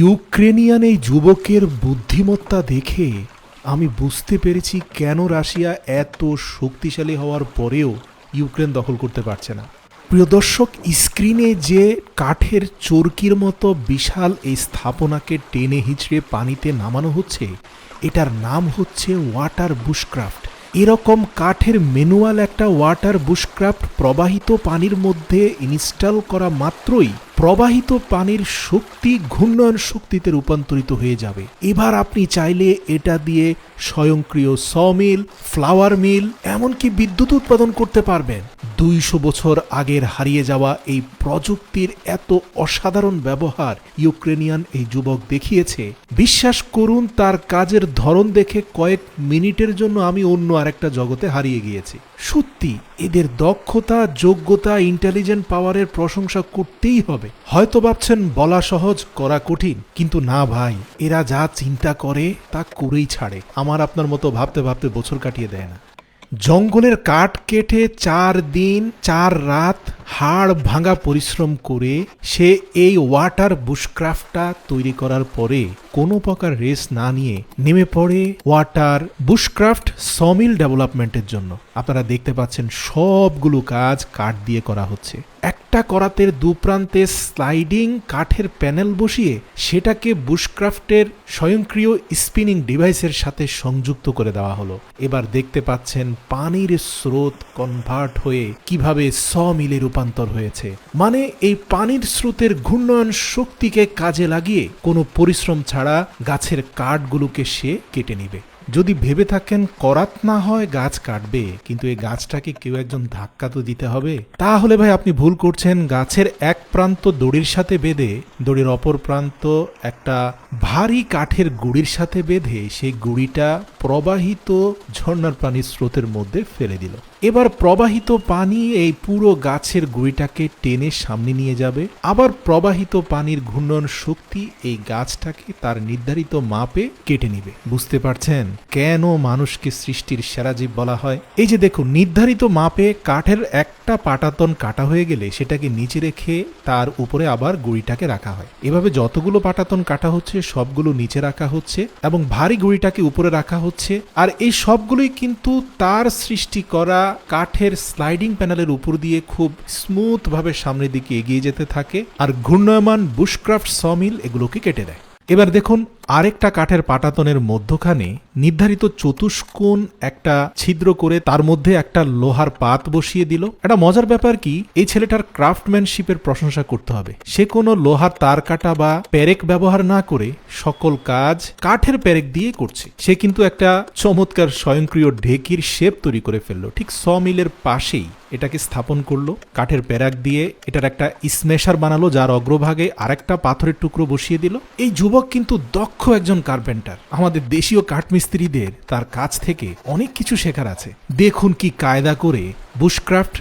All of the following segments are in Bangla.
ইউক্রেনিয়ান এই যুবকের বুদ্ধিমত্তা দেখে আমি বুঝতে পেরেছি কেন রাশিয়া এত শক্তিশালী হওয়ার পরেও ইউক্রেন দখল করতে পারছে না। প্রিয় দর্শক, স্ক্রিনে যে কাঠের চরকির মতো বিশাল এই স্থাপনাকে টেনে হিচড়ে পানিতে নামানো হচ্ছে, এটার নাম হচ্ছে ওয়াটার বুশক্রাফট। এরকম কাঠের ম্যানুয়াল একটা ওয়াটার বুশক্রাফট প্রবাহিত পানির মধ্যে ইনস্টল করা মাত্রই প্রবাহিত পানির শক্তি ঘূর্ণয়ন শক্তিতে রূপান্তরিত হয়ে যাবে। এবার আপনি চাইলে এটা দিয়ে স্বয়ংক্রিয় স মিল ফ্লাওয়ার মিল, এমনকি বিদ্যুৎ উৎপাদন করতে পারবেন। দুইশো বছর আগের হারিয়ে যাওয়া এই প্রযুক্তির এত অসাধারণ ব্যবহার ইউক্রেনিয়ান এই যুবক দেখিয়েছে। বিশ্বাস করুন, তার কাজের ধরন দেখে কয়েক মিনিটের জন্য আমি অন্য আরেকটা জগতে হারিয়ে গিয়েছি। সত্যি, এদের দক্ষতা, যোগ্যতা ইন্টেলিজেন্ট পাওয়ারের প্রশংসা করতেই হবে। হয়তো ভাবছেন, বলা সহজ, করা কঠিন। কিন্তু না ভাই, এরা যা চিন্তা করে, তা করেই ছাড়ে। আমার আপনার মতো ভাবতে ভাবতে বছর কাটিয়ে দেয় না। জঙ্গলের কাঠ কেটে চার দিন চার রাত হাড় ভাঙা পরিশ্রম করে সে এই ওয়াটার বুশক্রাফটটা তৈরি করার পরে কোনো প্রকার রেস না নিয়ে নেমে পড়ে ওয়াটার বুশক্রাফট সমিল ডেভেলপমেন্টের জন্য। আপনারা দেখতে পাচ্ছেন সবগুলো কাজ কাঠ দিয়ে করা হচ্ছে। একটা করাতের দুপ্রান্তে স্লাইডিং কাঠের প্যানেল বসিয়ে সেটাকে বুশক্রাফটের স্বয়ংক্রিয় স্পিনিং ডিভাইসের সাথে সংযুক্ত করে দেওয়া হলো। এবার দেখতে পাচ্ছেন পানির স্রোত কনভার্ট হয়ে কীভাবে স মিলে রূপান্তর হয়েছে। মানে এই পানির স্রোতের ঘূর্ণয়ন শক্তিকে কাজে লাগিয়ে কোনো পরিশ্রম ছাড়া গাছের কাঠগুলোকে সে কেটে নিবে। যদি ভেবে থাকেন করাত না হয় গাছ কাটবে, কিন্তু এই গাছটাকে কেউ একজন ধাক্কা তো দিতে হবে। তাহলে ভাই আপনি ভুল করছেন। গাছের এক প্রান্ত দড়ির সাথে বেঁধে দড়ির অপর প্রান্ত একটা ভারী কাঠের গুড়ির সাথে বেঁধে সেই গুড়িটা প্রবাহিত ঝর্ণার পানির স্রোতের মধ্যে ফেলে দিল। এবার প্রবাহিত পানি এই পুরো গাছের গুড়িটাকে টেনে সামনে নিয়ে যাবে। আবার প্রবাহিত পানির ঘূর্ণন শক্তি এই গাছটাকে তার নির্ধারিত মাপে কেটে নিবে। বুঝতে পারছেন কেন মানুষকে সৃষ্টির সেরা জীব বলা হয়? এই যে দেখুন, নির্ধারিত মাপে কাঠের একটা পাটাতন কাটা হয়ে গেলে সেটাকে নিচে রেখে তার উপরে আবার গুড়িটাকে রাখা হয়। এভাবে যতগুলো পাটাতন কাটা হচ্ছে সবগুলো নিচে রাখা হচ্ছে এবং ভারী গুড়িটাকে উপরে রাখা হচ্ছে, আর এই সবগুলোই কিন্তু তার সৃষ্টি করা কাঠের স্লাইডিং প্যানেলের উপর দিয়ে খুব স্মুথ ভাবে সামনের দিকে এগিয়ে যেতে থাকে, আর ঘূর্ণয়মান বুশক্রাফট সমিল এগুলোকে কেটে দেয়। এবার দেখুন আরেকটা কাঠের পাটাতনের মধ্যখানে নির্ধারিত চতুষ্কোণ একটা ছিদ্র করে তার মধ্যে একটা লোহার পাত বসিয়ে দিল। একটা মজার ব্যাপার কি, এই ছেলেটার ক্রাফটম্যানশিপের প্রশংসা করতে হবে। সে কোনো লোহার তার কাটা বা পেরেক ব্যবহার না করে সকল কাজ কাঠের পেরেক দিয়ে করছে। সে কিন্তু একটা চমৎকার স্বয়ংক্রিয় ঢেকির শেপ তৈরি করে ফেলল। ঠিক স মিলের পাশেই এটাকে স্থাপন করল। কাঠের প্যারাক দিয়ে এটার একটা স্মেশার বানালো, যার অগ্রভাগে আরেকটা পাথরের টুকরো বসিয়ে দিল। এই যুবক কিন্তু দক্ষ একজন কার্পেন্টার। আমাদের দেশীয় কাঠমিস্ত্রিদের তার কাছ থেকে অনেক কিছু শেখার আছে। দেখুন কি কায়দা করে বুশক্রাফট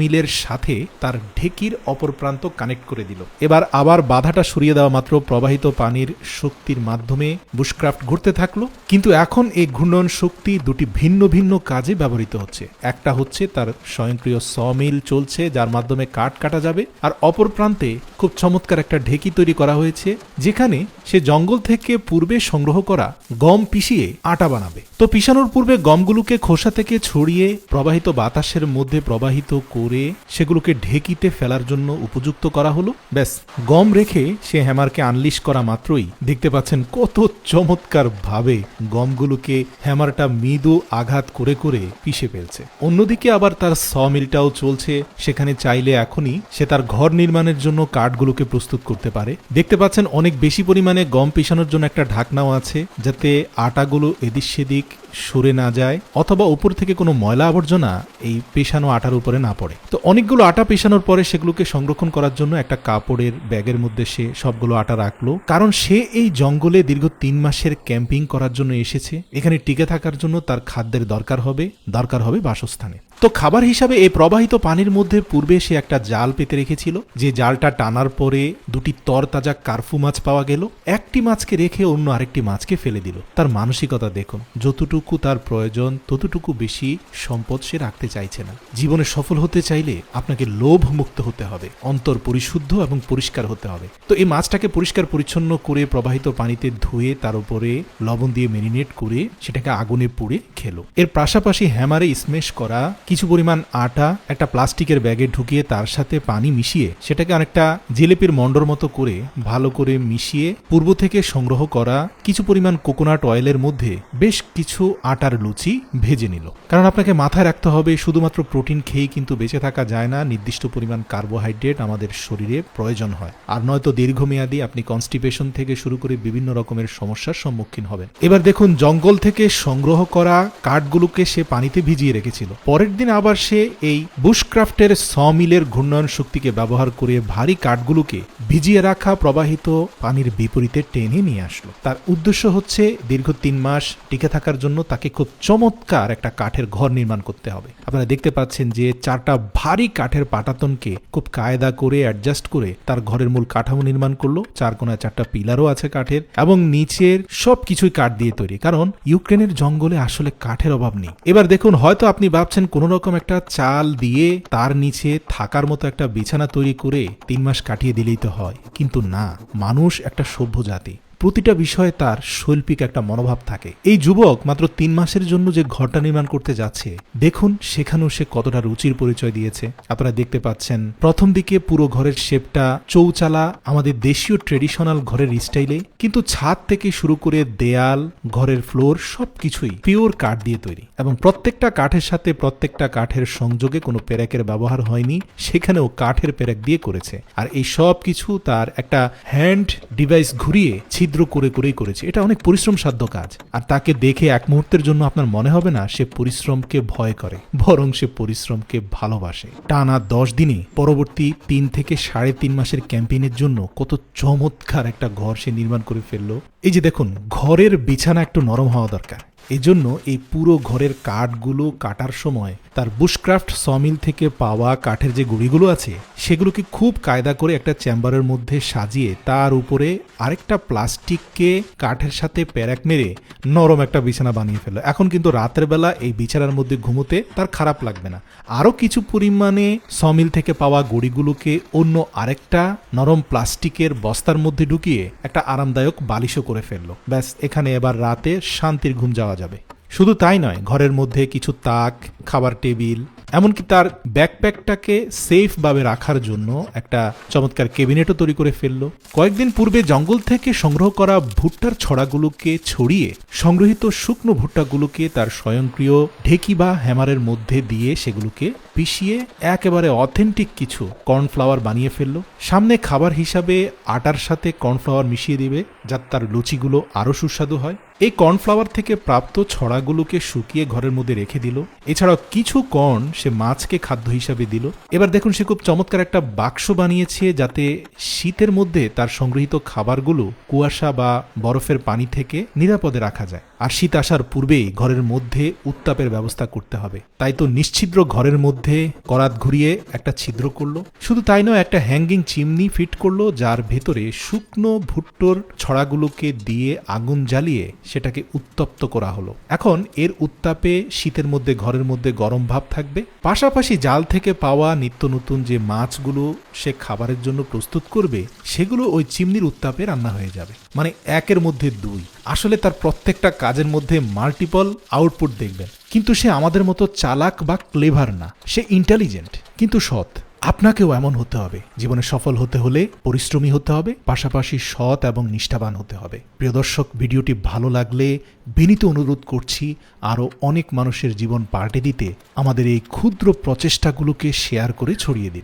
মিলের সাথে তার ঢেকির অপর প্রান্ত কানেক্ট করে দিল। এবার আবার বাধাটা সরিয়ে দেওয়া মাত্র প্রবাহিত পানির শক্তির মাধ্যমে বুশক্রাফট ঘুরতে থাকল, কিন্তু এখন এই ঘূর্ণন শক্তি দুটি ভিন্ন ভিন্ন কাজে ব্যবহৃত হচ্ছে। একটা হচ্ছে তার স্বয়ংক্রিয় সমিল চলছে, যার মাধ্যমে কাঠ কাটা যাবে, আর অপর প্রান্তে খুব চমৎকার একটা ঢেকি তৈরি করা হয়েছে, যেখানে সে জঙ্গল থেকে পূর্বে সংগ্রহ করা গম পিষিয়ে আটা বানাবে। তো পিষানোর পূর্বে গমগুলোকে খোসা থেকে ছড়িয়ে প্রবাহিত বাতাসের মধ্যে প্রবাহিত করে সেগুলোকে ঢেকিতে ফেলার জন্য উপযুক্ত করা হলো। ব্যাস, গম রেখে সে হ্যামারকে আনলিশ করা মাত্রই দেখতে পাচ্ছেন কত চমৎকার ভাবে গমগুলোকে হ্যামারটা মৃদু আঘাত করে করে পিষে ফেলছে। অন্যদিকে আবার তার স মিলটাও চলছে, সেখানে চাইলে এখনই সে তার ঘর নির্মাণের জন্য কাঠগুলোকে প্রস্তুত করতে পারে। দেখতে পাচ্ছেন অনেক বেশি পরিমাণে গম পিষানোর জন্য একটা ঢাকনাও আছে, যাতে আটাগুলো এদিক সেদিক সরে না যায়, অথবা উপর থেকে কোনো ময়লা আবর্জনা এই পেশানো আটার উপরে না পড়ে। তো অনেকগুলো আটা পেশানোর পরে সেগুলোকে সংরক্ষণ করার জন্য একটা কাপড়ের ব্যাগের মধ্যে সে সবগুলো আটা রাখল। কারণ সে এই জঙ্গলে দীর্ঘ তিন মাসের ক্যাম্পিং করার জন্য এসেছে। এখানে টিকে থাকার জন্য তার খাদ্যের দরকার হবে দরকার হবে বাসস্থানে। তো খাবার হিসাবে এই প্রবাহিত পানির মধ্যে পূর্বে সে একটা জাল পেতে রেখেছিল, যে জালটা টানার পরে দুটি তরতাজা কার্ফু মাছ পাওয়া গেল। একটি মাছকে রেখে অন্য আরেকটি মাছকে ফেলে দিল। তার মানসিকতা দেখুন, যতটুকু তার প্রয়োজন, ততটুকু বেশি সম্পদ সে রাখতে চাইছে না। জীবনে সফল হতে চাইলে আপনাকে লোভ মুক্ত হতে হবে, অন্তর পরিশুদ্ধ এবং পরিষ্কার হতে হবে। তো এই মাছটাকে পরিষ্কার পরিচ্ছন্ন করে প্রবাহিত পানিতে ধুয়ে তার উপরে লবণ দিয়ে মেরিনেট করে সেটাকে আগুনে পুড়ে খেলো। এর পাশাপাশি হ্যামারে স্মেশ করা কিছু পরিমাণ আটা একটা প্লাস্টিকের ব্যাগে ঢুকিয়ে তার সাথে পানি মিশিয়ে সেটাকে অনেকটা জিলেপির মন্ডর মতো করে ভালো করে মিশিয়ে পূর্ব থেকে সংগ্রহ করা কিছু পরিমাণ কোকোনাট অয়েলের মধ্যে বেশ কিছু আটার লুচি ভেজে নিল। কারণ আপনাকে মাথায় রাখতে হবে, শুধুমাত্র প্রোটিন খেয়েই কিন্তু বেঁচে থাকা যায় না, নির্দিষ্ট পরিমাণ কার্বোহাইড্রেট আমাদের শরীরে প্রয়োজন হয়। আর নয়তো দীর্ঘমেয়াদী আপনি কনস্টিপেশন থেকে শুরু করে বিভিন্ন রকমের সমস্যার সম্মুখীন হবেন। এবার দেখুন, জঙ্গল থেকে সংগ্রহ করা কাঠগুলোকে সে পানিতে ভিজিয়ে রেখেছিল। পরের দিন আবার সে এই বুশক্রাফটের সমিলের ঘূর্ণয়ন শক্তিকে ব্যবহার করে ভারী কাঠগুলোকে ভিজিয়ে রাখা প্রবাহিত পানির বিপরীতে টেনে নিয়ে আসলো। তার উদ্দেশ্য হচ্ছে দীর্ঘ তিন মাস টিকে থাকার জন্য তাকে খুব চমৎকার একটা কাঠের ঘর নির্মাণ করতে হবে। আপনারা দেখতে পাচ্ছেন যে চারটা ভারী কাঠের পাটাতনকে খুব কায়দা করে অ্যাডজাস্ট করে তার ঘরের মূল কাঠামো নির্মাণ করল। চার কোনায় চারটা পিলারও আছে কাঠের এবং নিচের সব কিছুই কাঠ দিয়ে তৈরি। কারণ ইউক্রেনের জঙ্গলে আসলে কাঠের অভাব নেই। এবার দেখুন হয়তো আপনি ভাবছেন কোন রকম একটা চাল দিয়ে তার নিচে থাকার মতো একটা বিছানা তৈরি করে তিন মাস কাটিয়ে দিলেই তো হয়। কিন্তু না, মানুষ একটা সভ্য জাতি। প্রতিটা বিষয়ে তার শৈল্পিক একটা মনোভাব থাকে। এই যুবক মাত্র তিন মাসের জন্য যে ঘরটা নির্মাণ করতে যাচ্ছে, দেখুন সেখানেও সে কতটা রুচির পরিচয় দিয়েছে। আপনারা দেখতে পাচ্ছেন, প্রথম দিকে পুরো ঘরের শেপটা, চৌচালা, আমাদের দেশীয় ট্রেডিশনাল ঘরের স্টাইলে, কিন্তু ছাদ থেকে শুরু করে দেয়াল, ঘরের ফ্লোর, সবকিছুই পিওর কাঠ দিয়ে তৈরি। এবং প্রত্যেকটা কাঠের সাথে প্রত্যেকটা কাঠের সংযোগে কোনো পেরেকের ব্যবহার হয়নি, সেখানেও কাঠের পেরেক দিয়ে করেছে। আর এই সব কিছু তার একটা হ্যান্ড ডিভাইস ঘুরিয়ে ছিদ্র করে করেই করেছে। এটা অনেক পরিশ্রম সাধ্য কাজ। আর তাকে দেখে এক মুহূর্তের জন্য আপনার মনে হবে না, সে পরিশ্রমকে ভয় করে, বরং সে পরিশ্রমকে ভালোবাসে। টানা দশ দিনে, পরবর্তী তিন থেকে সাড়ে তিন মাসের ক্যাম্পেইনের জন্য কত চমৎকার একটা ঘর সে নির্মাণ করে ফেলল। এই যে দেখুন, ঘরের বিছানা একটু নরম হওয়া দরকার। এজন্য এই পুরো ঘরের কাঠগুলো কাটার সময় তার বুশক্রাফট সমিল থেকে পাওয়া কাঠের যে গুঁড়িগুলো আছে, সেগুলোকে খুব কায়দা করে একটা চেম্বারের মধ্যে সাজিয়ে তার উপরে আরেকটা প্লাস্টিককে কাঠের সাথে প্যারাক মেরে নরম একটা বিছানা বানিয়ে ফেলল। এখন কিন্তু রাতের বেলা এই বিছানার মধ্যে ঘুমোতে তার খারাপ লাগবে না। আরও কিছু পরিমাণে সমিল থেকে পাওয়া গুঁড়িগুলোকে অন্য আরেকটা নরম প্লাস্টিকের বস্তার মধ্যে ঢুকিয়ে একটা আরামদায়ক বালিশও করে ফেলল। ব্যাস, এখানে এবার রাতে শান্তির ঘুম যাওয়া যাবে। শুধু তাই নয়, ঘরের মধ্যে কিছু তাক, খাবার টেবিল, এমনকি তার ব্যাকপ্যাকটাকে সেফভাবে রাখার জন্য একটা চমৎকার কেবিনেটও তৈরি করে ফেলল। কয়েকদিন পূর্বে জঙ্গল থেকে সংগ্রহ করা ভুট্টার ছড়াগুলোকে ছড়িয়ে সংগ্রহিত শুকনো ভুট্টাগুলোকে তার স্বয়ংক্রিয় ঢেকি বা হ্যামারের মধ্যে দিয়ে সেগুলোকে পিষিয়ে একেবারে অথেন্টিক কিছু কর্নফ্লাওয়ার বানিয়ে ফেলল। সামনে খাবার হিসাবে আটার সাথে কর্নফ্লাওয়ার মিশিয়ে দিবে, যাতে তার লুচিগুলো আরও সুস্বাদু হয়। এই কর্নফ্লাওয়ার থেকে প্রাপ্ত ছড়াগুলোকে শুকিয়ে ঘরের মধ্যে রেখে দিল। এছাড়াও কিছু কর্ন সে মাছকে খাদ্য হিসাবে দিল। এবার দেখুন সে খুব চমৎকার একটা বাক্স বানিয়েছে যাতে শীতের মধ্যে তার সংগৃহীত খাবারগুলো কুয়াশা বা বরফের পানি থেকে নিরাপদে রাখা যায়। আর শীত আসার পূর্বেই ঘরের মধ্যে উত্তাপের ব্যবস্থা করতে হবে। তাই তো নিশ্ছিদ্র ঘরের মধ্যে করাত ঘুরিয়ে একটা ছিদ্র করল। শুধু তাই নয়, একটা হ্যাঙ্গিং চিমনি ফিট করল, যার ভেতরে শুকনো ভুট্টোর ছড়াগুলোকে দিয়ে আগুন জ্বালিয়ে সেটাকে উত্তপ্ত করা হলো। এখন এর উত্তাপে শীতের মধ্যে, ঘরের মধ্যে গরম ভাব থাকবে। পাশাপাশি জাল থেকে পাওয়া নিত্য নতুন যে মাছগুলো সে খাবারের জন্য প্রস্তুত করবে, সেগুলো ওই চিমনির উত্তাপে রান্না হয়ে যাবে। মানে একের মধ্যে দুই। আসলে তার প্রত্যেকটা কাজের মধ্যে মাল্টিপল আউটপুট দেখবেন। কিন্তু সে আমাদের মতো চালাক বা ক্লেভার না। সে ইন্টেলিজেন্ট কিন্তু সৎ। আপনাকেও এমন হতে হবে। জীবনে সফল হতে হলে পরিশ্রমী হতে হবে, পাশাপাশি সৎ এবং নিষ্ঠাবান হতে হবে। প্রিয় দর্শক, ভিডিওটি ভালো লাগলে বিনীত অনুরোধ করছি আরও অনেক মানুষের জীবন পাল্টে দিতে। আমাদের এই ক্ষুদ্র প্রচেষ্টাগুলোকে শেয়ার করে ছড়িয়ে দিন।